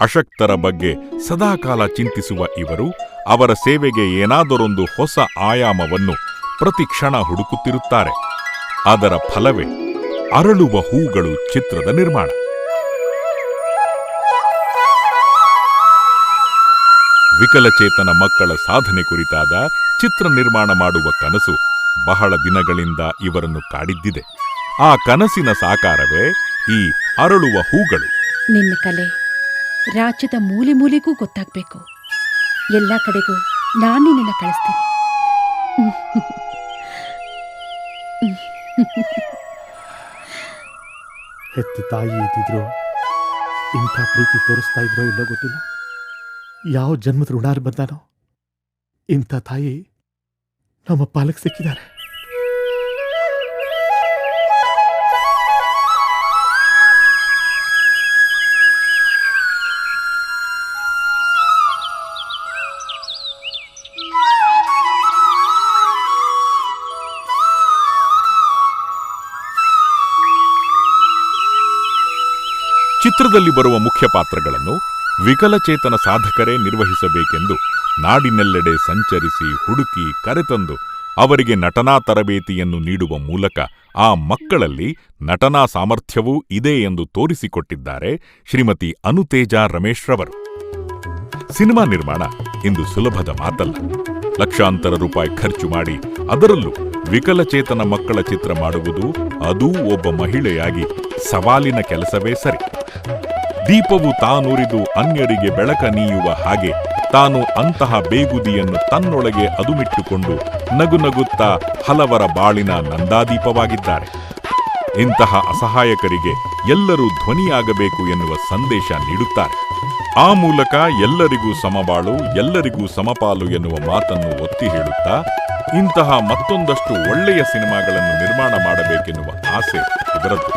ಅಶಕ್ತರ ಬಗ್ಗೆ ಸದಾಕಾಲ ಚಿಂತಿಸುವ ಇವರು ಅವರ ಸೇವೆಗೆ ಏನಾದರೊಂದು ಹೊಸ ಆಯಾಮವನ್ನು ಪ್ರತಿ ಕ್ಷಣ ಹುಡುಕುತ್ತಿರುತ್ತಾರೆ. ಅದರ ಫಲವೇ ಅರಳುವ ಹೂಗಳು ಚಿತ್ರದ ನಿರ್ಮಾಣ. ವಿಕಲಚೇತನ ಮಕ್ಕಳ ಸಾಧನೆ ಕುರಿತಾದ ಚಿತ್ರ ನಿರ್ಮಾಣ ಮಾಡುವ ಕನಸು ಬಹಳ ದಿನಗಳಿಂದ ಇವರನ್ನು ಕಾಡಿದ್ದಿದೆ. ಆ ಕನಸಿನ ಸಾಕಾರವೇ ಈ ಅರಳುವ ಹೂಗಳು. ನಿನ್ನ ಕಲೆ, ರಾಜ್ಯದ ಮೂಲೆ ಮೂಲೆಗೂ ಗೊತ್ತಾಗಬೇಕು. ಎಲ್ಲ ಕಡೆಗೂ ನಾನು ನಿನ್ನ ಕಳಿಸ್ತೀನಿ. ಹೆತ್ತ ತಾಯಿ ಇದ್ದಿದ್ರು ಇಂಥ ಪ್ರೀತಿ ತೋರಿಸ್ತಾ ಇದ್ರೋ ಇಲ್ಲೋ ಗೊತ್ತಿಲ್ಲ. ಯಾವ ಜನ್ಮದ ಋಣಾರ್ ಬಂದಾನೋ? ಇಂಥ ತಾಯಿ ನಮ್ಮ ಪಾಲಕ್ ಸಿಕ್ಕಿದ್ದಾರೆ. ಚಿತ್ರದಲ್ಲಿ ಬರುವ ಮುಖ್ಯ ಪಾತ್ರಗಳನ್ನು ವಿಕಲಚೇತನ ಸಾಧಕರೇ ನಿರ್ವಹಿಸಬೇಕೆಂದು ನಾಡಿನೆಲ್ಲೆಡೆ ಸಂಚರಿಸಿ ಹುಡುಕಿ ಕರೆತಂದು ಅವರಿಗೆ ನಟನಾ ತರಬೇತಿಯನ್ನು ನೀಡುವ ಮೂಲಕ ಆ ಮಕ್ಕಳಲ್ಲಿ ನಟನಾ ಸಾಮರ್ಥ್ಯವೂ ಇದೆ ಎಂದು ತೋರಿಸಿಕೊಟ್ಟಿದ್ದಾರೆ ಶ್ರೀಮತಿ ಅನುತೇಜ ರಮೇಶ್ ರವರು. ಸಿನಿಮಾ ನಿರ್ಮಾಣ ಇಂದು ಸುಲಭದ ಮಾತಲ್ಲ. ಲಕ್ಷಾಂತರ ರೂಪಾಯಿ ಖರ್ಚು ಮಾಡಿ ಅದರಲ್ಲೂ ವಿಕಲಚೇತನ ಮಕ್ಕಳ ಚಿತ್ರ ಮಾಡುವುದು ಅದೂ ಒಬ್ಬ ಮಹಿಳೆಯಾಗಿ ಸವಾಲಿನ ಕೆಲಸವೇ ಸರಿ. ದೀಪವು ತಾನುರಿದು ಅನ್ಯರಿಗೆ ಬೆಳಕ ನೀಯುವ ಹಾಗೆ ತಾನು ಅಂತಹ ಬೇಗುದಿಯನ್ನು ತನ್ನೊಳಗೆ ಅದುಮಿಟ್ಟುಕೊಂಡು ನಗುನಗುತ್ತಾ ಹಲವರ ಬಾಳಿನ ನಂದಾದೀಪವಾಗಿದ್ದಾರೆ. ಇಂತಹ ಅಸಹಾಯಕರಿಗೆ ಎಲ್ಲರೂ ಧ್ವನಿಯಾಗಬೇಕು ಎನ್ನುವ ಸಂದೇಶ ನೀಡುತ್ತಾರೆ. ಆ ಮೂಲಕ ಎಲ್ಲರಿಗೂ ಸಮಬಾಳು, ಎಲ್ಲರಿಗೂ ಸಮಪಾಲು ಎನ್ನುವ ಮಾತನ್ನು ಒತ್ತಿ ಹೇಳುತ್ತಾ ಇಂತಹ ಮತ್ತೊಂದಷ್ಟು ಒಳ್ಳೆಯ ಸಿನಿಮಾಗಳನ್ನು ನಿರ್ಮಾಣ ಮಾಡಬೇಕೆನ್ನುವ ಆಸೆ ಇವರದ್ದು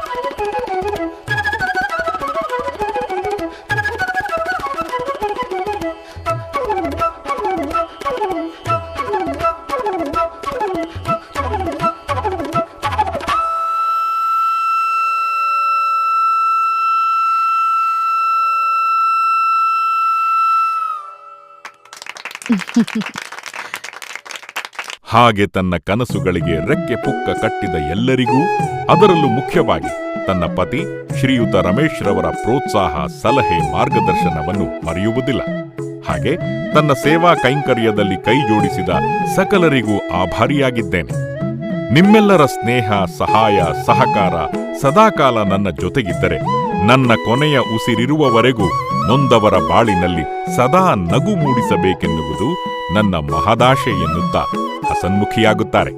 ಹಾಗೆ ತನ್ನ ಕನಸುಗಳಿಗೆ ರೆಕ್ಕೆ ಪುಕ್ಕ ಕಟ್ಟಿದ ಎಲ್ಲರಿಗೂ ಅದರಲ್ಲೂ ಮುಖ್ಯವಾಗಿ ತನ್ನ ಪತಿ ಶ್ರೀಯುತ ರಮೇಶ್ ರವರ ಪ್ರೋತ್ಸಾಹ ಸಲಹೆ ಮಾರ್ಗದರ್ಶನವನ್ನು ಮರೆಯುವುದಿಲ್ಲ. ಹಾಗೆ ತನ್ನ ಸೇವಾ ಕೈಂಕರ್ಯದಲ್ಲಿ ಕೈ ಜೋಡಿಸಿದ ಸಕಲರಿಗೂ ಆಭಾರಿಯಾಗಿದ್ದೇನೆ. ನಿಮ್ಮೆಲ್ಲರ ಸ್ನೇಹ, ಸಹಾಯ, ಸಹಕಾರ ಸದಾಕಾಲ ನನ್ನ ಜೊತೆಗಿದ್ದರೆ ನನ್ನ ಕೊನೆಯ ಉಸಿರಿರುವವರೆಗೂ ನೊಂದವರ ಬಾಳಿನಲ್ಲಿ ಸದಾ ನಗು ಮೂಡಿಸಬೇಕೆನ್ನುವುದು ನನ್ನ ಮಹದಾಶೆ ಎನ್ನುತ್ತಾ ಹಸನ್ಮುಖಿಯಾಗುತ್ತಾರೆ